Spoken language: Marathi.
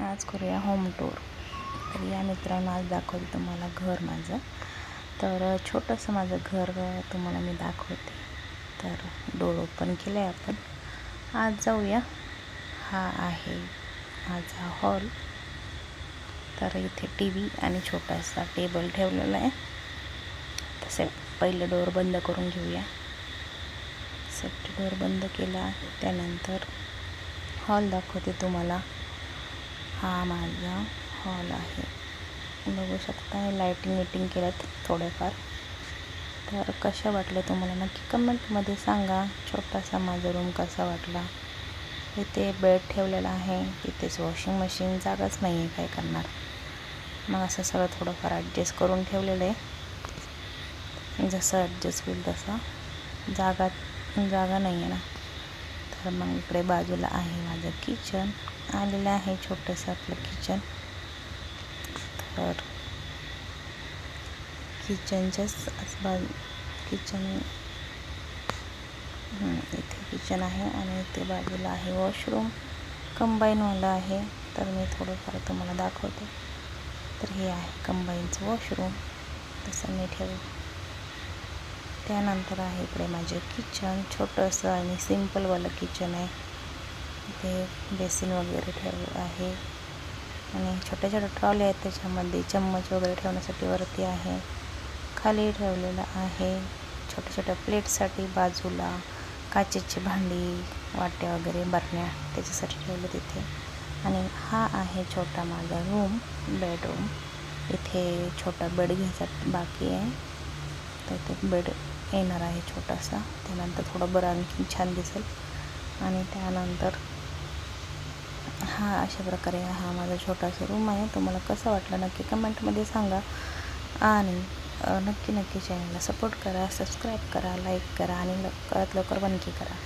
आज करूया होम टूर तर या मित्रांनो आज दाखवते तुम्हाला घर माझं. तर छोटंसं माझं घर तुम्हाला मी दाखवते. तर डोळ ओपन केलं आहे आपण. आज जाऊया. हा आहे माझा हॉल तर इथे टी व्ही आणि छोटासा टेबल ठेवलेला आहे. तसे पहिलं डोअर बंद करून घेऊया. सेफ्टी डोअर बंद केला. त्यानंतर हॉल दाखवते तुम्हाला. हा माझा हॉल आहे. बघू शकता लाईटिंग मिटिंग केल्यात थोडेफार. तर कशा वाटलं तुम्हाला? नक्की कमेंटमध्ये सांगा. छोटासा माझा रूम कसा वाटला? इथे बेड ठेवलेला आहे. तिथेच वॉशिंग मशीन जागाच नाही आहे काय करणार. मग असं सगळं थोडंफार ॲडजस्ट करून ठेवलेलं आहे. जसं ॲडजस्ट होईल तसं. जागा जागा नाही आहे ना. तर मग इकडे बाजूला आहे माझं किचन आलेलं आहे छोटंसं आपलं किचन तर किचनच्याच बाजू किचन इथे किचन आहे आणि इथे बाजूला आहे वॉशरूम कंबाईनवालं आहे. तर मी थोडंफार तुम्हाला दाखवते. तर हे आहे कंबाईनचं वॉशरूम तसं मी ठेवते. त्यानंतर आहे इकडे माझे किचन छोटंसं आणि सिम्पलवालं किचन आहे. इथे बेसिन वगैरे ठेवलं आहे. आणि छोट्या छोट्या ट्रॉली आहेत त्याच्यामध्ये. चम्मच वगैरे ठेवण्यासाठी वरती आहे. खाली ठेवलेलं आहे. छोट्या छोट्या प्लेटसाठी बाजूला काचेची भांडी वाट्या वगैरे बरण्या त्याच्यासाठी ठेवलं तिथे आणि हा आहे छोटा माझा रूम बेडरूम इथे छोटा बेड घ्यायचा बाकी आहे. तर ते बेड येणार आहे छोटासा. त्यानंतर थोडं बरं आणखी छान दिसेल. आणि त्यानंतर हा अशा प्रकारे हा माझा छोटासा रूम आहे. तुम्हाला कसं वाटलं नक्की कमेंटमध्ये सांगा. आणि नक्की नक्की चॅनलला सपोर्ट करा सबस्क्राईब करा लाईक करा आणि लवकरात लवकर बनकी करा.